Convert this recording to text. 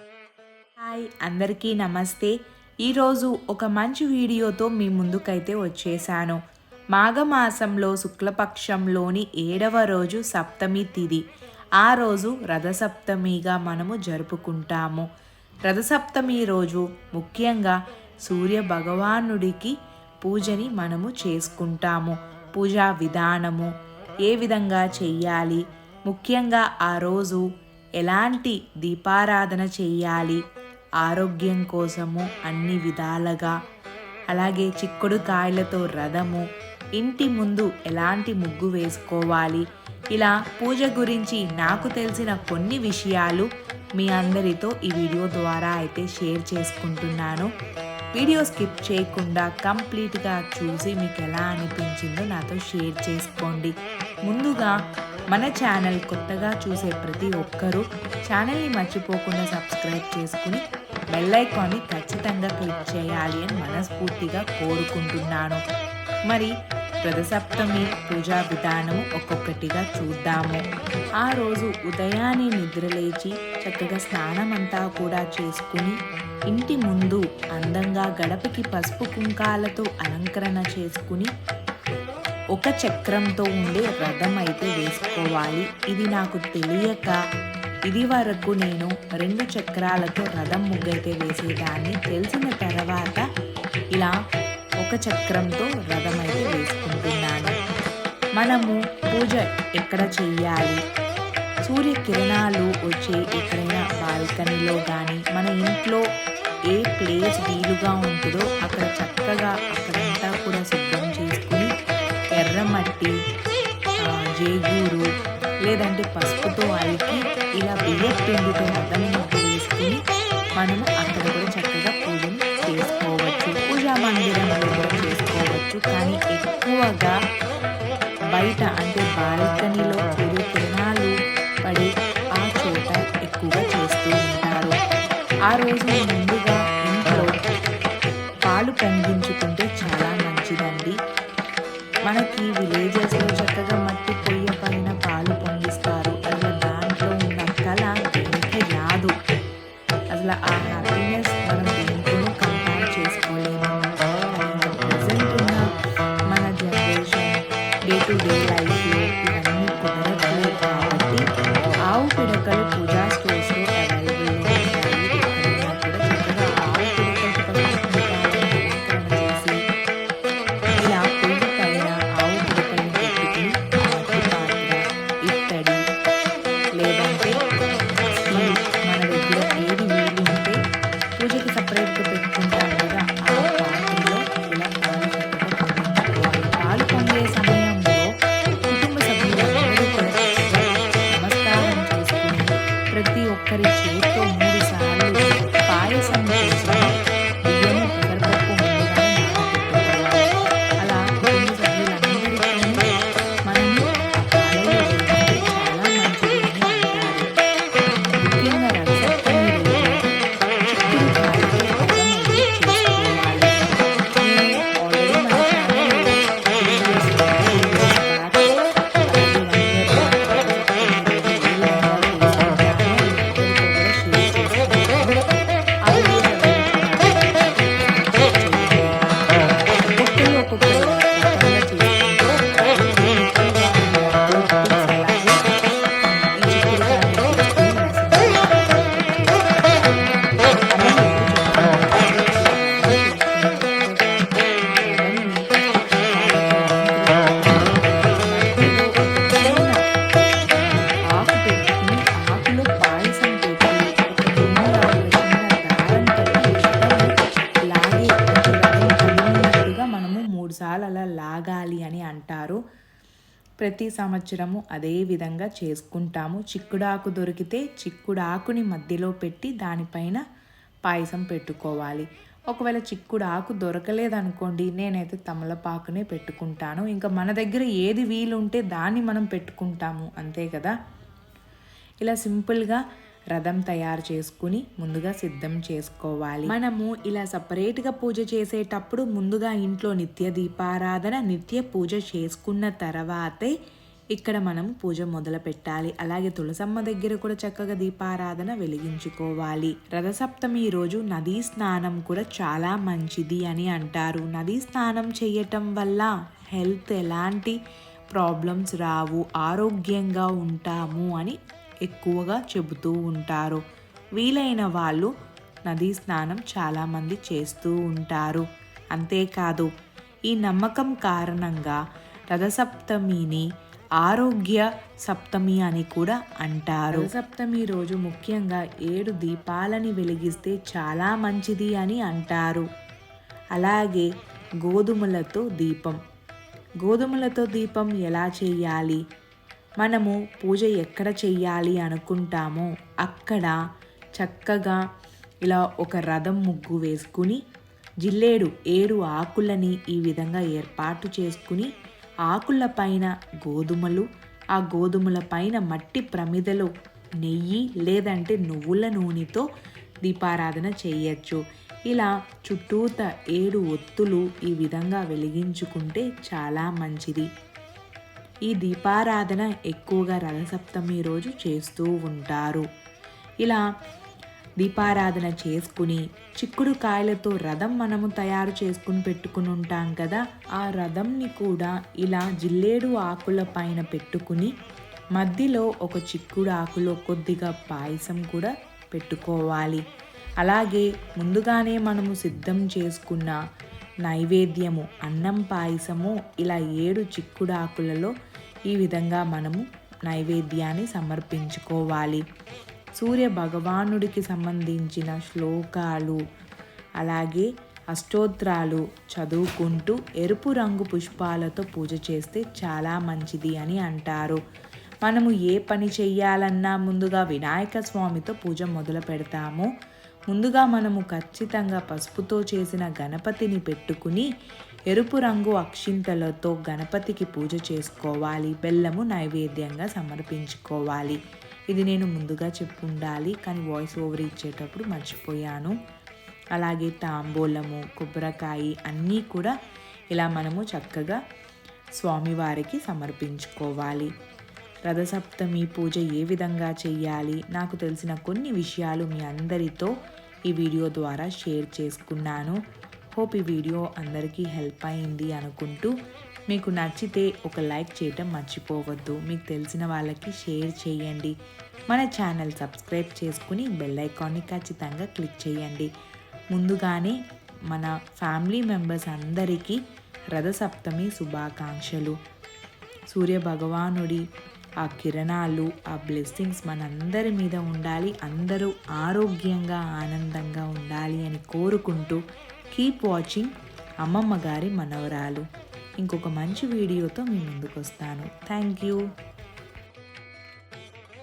Hi అందరికీ నమస్తే. ఈరోజు ఒక మంచి వీడియోతో మీ ముందుకైతే వచ్చేసాను. మాఘమాసంలో శుక్లపక్షంలోని ఏడవ రోజు సప్తమి తిది. ఆ రోజు రథసప్తమిగా మనము జరుపుకుంటాము. రథసప్తమి రోజు ముఖ్యంగా సూర్య భగవానుడికి పూజని మనము చేసుకుంటాము. పూజా విధానము ఏ విధంగా చెయ్యాలి? ముఖ్యంగా ఆ రోజు ఎలాంటి దీపారాధన చేయాలి? ఆరోగ్యం కోసము అన్ని విధాలుగా. అలాగే చిక్కుడు కాయలతో రథము ఇంటి ముందు ఎలాంటి ముగ్గు వేసుకోవాలి? ఇలా పూజ గురించి నాకు తెలిసిన కొన్ని విషయాలు మీ అందరితో ఈ వీడియో ద్వారా అయితే షేర్ చేసుకుంటున్నాను. వీడియో స్కిప్ చేయకుండా కంప్లీట్గా చూసి మీకు ఎలా అనిపించిందో నాతో షేర్ చేసుకోండి. ముందుగా మన ఛానల్ కొత్తగా చూసే ప్రతి ఒక్కరూ ఛానల్ని మర్చిపోకుండా సబ్స్క్రైబ్ చేసుకుని బెల్ ఐకాన్ని ఖచ్చితంగా క్లిక్ చేయాలి అని మనస్ఫూర్తిగా కోరుకుంటున్నాను. మరి రథసప్తమి పూజా విధానం ఒక్కొక్కటిగా చూద్దాము. ఆ రోజు ఉదయాన్నే నిద్రలేచి చక్కగా స్నానమంతా కూడా చేసుకుని ఇంటి ముందు అందంగా గడపకి పసుపు కుంకాలతో అలంకరణ చేసుకుని ఒక చక్రంతో ఉండే రథం అయితే వేసుకోవాలి. ఇది నాకు తెలియక ఇది వరకు నేను రెండు చక్రాలతో రథం ముగ్గైతే వేసేదాన్ని. తెలిసిన తర్వాత ఇలా ఒక చక్రంతో రథం అయితే వేసుకుంటున్నాను. మనము పూజ ఎక్కడ చెయ్యాలి? సూర్యకిరణాలు వచ్చే ఎక్కడైనా బాల్కనీలో కానీ మన ఇంట్లో ఏ ప్లేస్ వీలుగా ఉంటుందో అక్కడ చక్కగా అక్కడంతా కూడా సిద్ధం మట్టి ఆ, జేగూరు లేదంటే పసుపుతో అలికి ఇలా బియ్యం పిండితో మద్దం వేసుకుని మనము అక్కడ కూడా చక్కగా పూజను చేసుకోవచ్చు. పూజా మందిరంలో కూడా చేసుకోవచ్చు. కానీ ఎక్కువగా బయట అంటే బాల్కనీలో సూర్యకిరణాలు పడి ఆ చోట ఎక్కువగా చేస్తూ ఉంటారు. ఆ రోజు ముందుగా ఇంట్లో పాలు పొంగించుకుంటే చాలా మంచిదండి. మనకి విలేజెస్లో చక్కగా మట్టి పొయ్య పైన పాలు పొంగిస్తారు. అసలు దాంట్లో ఉన్న కళ దేనికి రాదు అసలు ఆ హ్యాపీనెస్ మనము అలా లాగాలి అని అంటారు. ప్రతి సంవత్సరము అదే విధంగా చేసుకుంటాము. చిక్కుడాకు దొరికితే చిక్కుడాకుని మధ్యలో పెట్టి దానిపైన పాయసం పెట్టుకోవాలి. ఒకవేళ చిక్కుడు ఆకు దొరకలేదనుకోండి నేనైతే తమలపాకునే పెట్టుకుంటాను. ఇంకా మన దగ్గర ఏది వీలుంటే దాన్ని మనం పెట్టుకుంటాము. అంతే కదా? ఇలా సింపుల్గా రథం తయారు చేసుకుని ముందుగా సిద్ధం చేసుకోవాలి. మనము ఇలా సపరేట్గా పూజ చేసేటప్పుడు ముందుగా ఇంట్లో నిత్య దీపారాధన నిత్య పూజ చేసుకున్న తర్వాతే ఇక్కడ మనం పూజ మొదలు పెట్టాలి. అలాగే తులసమ్మ దగ్గర కూడా చక్కగా దీపారాధన వెలిగించుకోవాలి. రథసప్తమి రోజు నదీ స్నానం కూడా చాలా మంచిది అని అంటారు. నదీ స్నానం చేయటం వల్ల హెల్త్ ఎలాంటి ప్రాబ్లమ్స్ రావు ఆరోగ్యంగా ఉంటాము అని ఎక్కువగా చెబుతూ ఉంటారు. వీలైన వాళ్ళు నదీ స్నానం చాలామంది చేస్తూ ఉంటారు. అంతేకాదు ఈ నమ్మకం కారణంగా రథసప్తమిని ఆరోగ్య సప్తమి అని కూడా అంటారు. సప్తమి రోజు ముఖ్యంగా ఏడు దీపాలని వెలిగిస్తే చాలా మంచిది అని అంటారు. అలాగే గోధుమలతో దీపం. గోధుమలతో దీపం ఎలా చేయాలి? మనము పూజ ఎక్కడ చెయ్యాలి అనుకుంటామో అక్కడ చక్కగా ఇలా ఒక రథం ముగ్గు వేసుకుని జిల్లేడు ఏడు ఆకులని ఈ విధంగా ఏర్పాటు చేసుకుని ఆకుల పైన గోధుమలు ఆ గోధుమల పైన మట్టి ప్రమిదలో నెయ్యి లేదంటే నువ్వుల నూనెతో దీపారాధన చేయొచ్చు. ఇలా చుట్టూత ఏడు ఒత్తులు ఈ విధంగా వెలిగించుకుంటే చాలా మంచిది. ఈ దీపారాధన ఎక్కువగా రథసప్తమి రోజు చేస్తూ ఉంటారు. ఇలా దీపారాధన చేసుకుని చిక్కుడు కాయలతో రథం మనము తయారు చేసుకుని పెట్టుకుని ఉంటాం కదా ఆ రథంని కూడా ఇలా జిల్లేడు ఆకుల పైన పెట్టుకుని మధ్యలో ఒక చిక్కుడు ఆకులో కొద్దిగా పాయసం కూడా పెట్టుకోవాలి. అలాగే ముందుగానే మనము సిద్ధం చేసుకున్న నైవేద్యము అన్నం పాయసము ఇలా ఏడు చిక్కుడు ఆకులలో ఈ విధంగా మనము నైవేద్యాన్ని సమర్పించుకోవాలి. సూర్య భగవానుడికి సంబంధించిన శ్లోకాలు అలాగే అష్టోత్రాలు చదువుకుంటూ ఎరుపు రంగు పుష్పాలతో పూజ చేస్తే చాలా మంచిది అని అంటారు. మనము ఏ పని చెయ్యాలన్నా ముందుగా వినాయక స్వామితో పూజ మొదలు పెడతాము. ముందుగా మనము ఖచ్చితంగా పసుపుతో చేసిన గణపతిని పెట్టుకుని ఎరుపు రంగు అక్షింతలతో గణపతికి పూజ చేసుకోవాలి. బెల్లము నైవేద్యంగా సమర్పించుకోవాలి. ఇది నేను ముందుగా చెప్పు ఉండాలి కానీ వాయిస్ ఓవర్ ఇచ్చేటప్పుడు మర్చిపోయాను. అలాగే తాంబూలము కొబ్బరికాయ అన్నీ కూడా ఇలా మనము చక్కగా స్వామివారికి సమర్పించుకోవాలి. రథసప్తమి పూజ ఏ విధంగా చేయాలి నాకు తెలిసిన కొన్ని విషయాలు మీ అందరితో ఈ వీడియో ద్వారా షేర్ చేసుకున్నాను. హోప్ ఈ వీడియో అందరికీ హెల్ప్ అయింది అనుకుంటూ మీకు నచ్చితే ఒక లైక్ చేయటం మర్చిపోవద్దు. మీకు తెలిసిన వాళ్ళకి షేర్ చేయండి. మన ఛానల్ సబ్స్క్రైబ్ చేసుకుని బెల్ ఐకాన్ని ఖచ్చితంగా క్లిక్ చేయండి. ముందుగానే మన ఫ్యామిలీ మెంబర్స్ అందరికీ రథసప్తమి శుభాకాంక్షలు. సూర్య భగవానుడి ఆ కిరణాలు ఆ బ్లెస్సింగ్స్ మనందరి మీద ఉండాలి. అందరూ ఆరోగ్యంగా ఆనందంగా ఉండాలి అని కోరుకుంటూ కీప్ వాచింగ్ అమ్మమ్మ గారి మనవరాలు. ఇంకొక మంచి వీడియోతో మీ ముందుకు వస్తాను థ్యాంక్ యూ